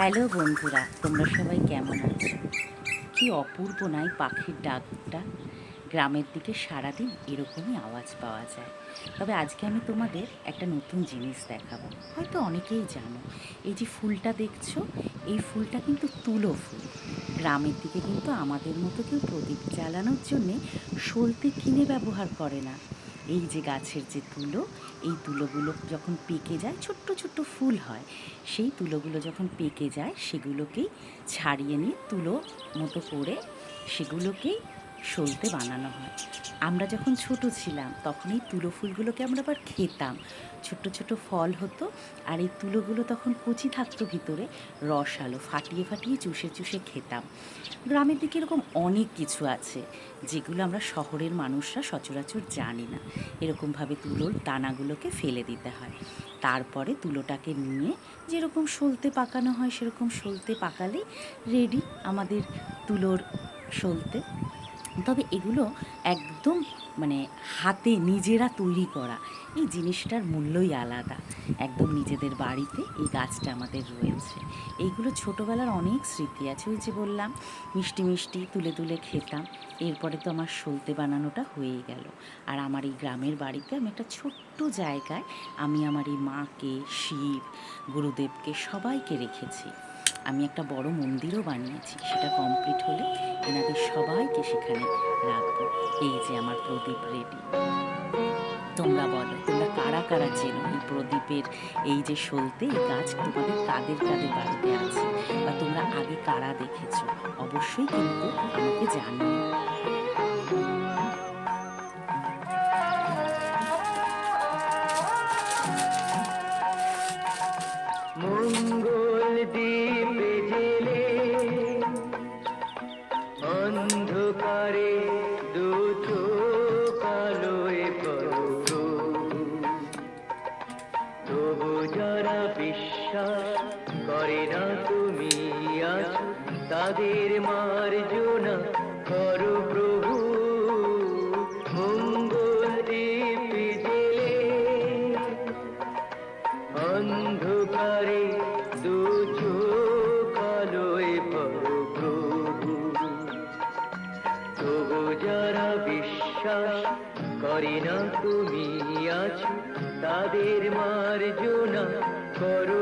Hello বন্ধুরা, তোমরা সবাই কেমন আছো? কি অপূর্ব নাই পাখির ডাকটা? গ্রামের দিকে সারাদিন এরকমই আওয়াজ পাওয়া যায়। তবে আজকে আমি তোমাদের একটা নতুন জিনিস দেখাবো। হয়তো অনেকেই জানো, এই যে ফুলটা দেখছ, এই ফুলটা কিন্তু তুলো ফুল। গ্রামের দিকে কিন্তু আমাদের মতো কেউ প্রদীপ জ্বালানোর জন্যে সলতে কিনে ব্যবহার করে না। এই যে গাছের যে তুলো, এই তুলোগুলো যখন পেকে যায়, ছোট্ট ছোট্ট ফুল হয়, সেই তুলোগুলো যখন পেকে যায়, সেগুলোকেই ছাড়িয়ে নিয়ে তুলো মতো করে সেগুলোকেই সলতে বানানো হয়। আমরা যখন ছোট ছিলাম, তখন এই তুলো ফুলগুলোকে আমরা আবার খেতাম। ছোট্ট ছোট ফল হতো আর এই তুলোগুলো তখন কচি থাকতো ভিতরে, রস আলো ফাটিয়ে ফাটিয়ে চুষে চুষে খেতাম। গ্রামের দিকে এরকম অনেক কিছু আছে, যেগুলো আমরা শহরের মানুষরা সচরাচর জানি না। এরকমভাবে তুলোর দানাগুলোকে ফেলে দিতে হয়। তারপরে তুলোটাকে নিয়ে যেরকম সলতে পাকানো হয়, সেরকম সলতে পাকালেই রেডি আমাদের তুলোর সলতে তবে এগুলো একদম মানে হাতে নিজেরা তৈরি করা। এই জিনিসটার মূল্যই আলাদা। একদম নিজেদের বাড়িতে এই গাছটা আমাদের রয়েছে। এইগুলো ছোটোবেলার অনেক স্মৃতি আছে। ওই যে বললাম, মিষ্টি মিষ্টি তুলে তুলে খেতাম। এরপরে তো আমার সলতে বানানোটা হয়ে গেল। আর আমার এই গ্রামের বাড়িতে আমি একটা ছোট্ট জায়গায় আমি আমার এই মাকে, শিব, গুরুদেবকে সবাইকে রেখেছি। আমি একটা বড় মন্দিরও বানিয়েছি, সেটা কমপ্লিট হলে এনাদের সবাইকে সেখানে রাখব। এই যে আমার প্রদীপ রেডি তোমরা বলো, তোমরা কারা কারা চেনো এই প্রদীপের এই যে সলতে? এই গাছ তোমাদের কাদের কাদের বাড়িতে আছে? বা তোমরা আগে কারা দেখেছ? অবশ্যই কিন্তু আমাকে জানিও। মঙ্গল দ্বীপে করে না তুমি আছো তাদের মার্জনা করো প্রভু। মঙ্গল অন্ধকারে দু চোখ আলোয় প্রভু। তবু যারা বিশ্বাস করে না তুমি আছো তাদের মার্জনা করো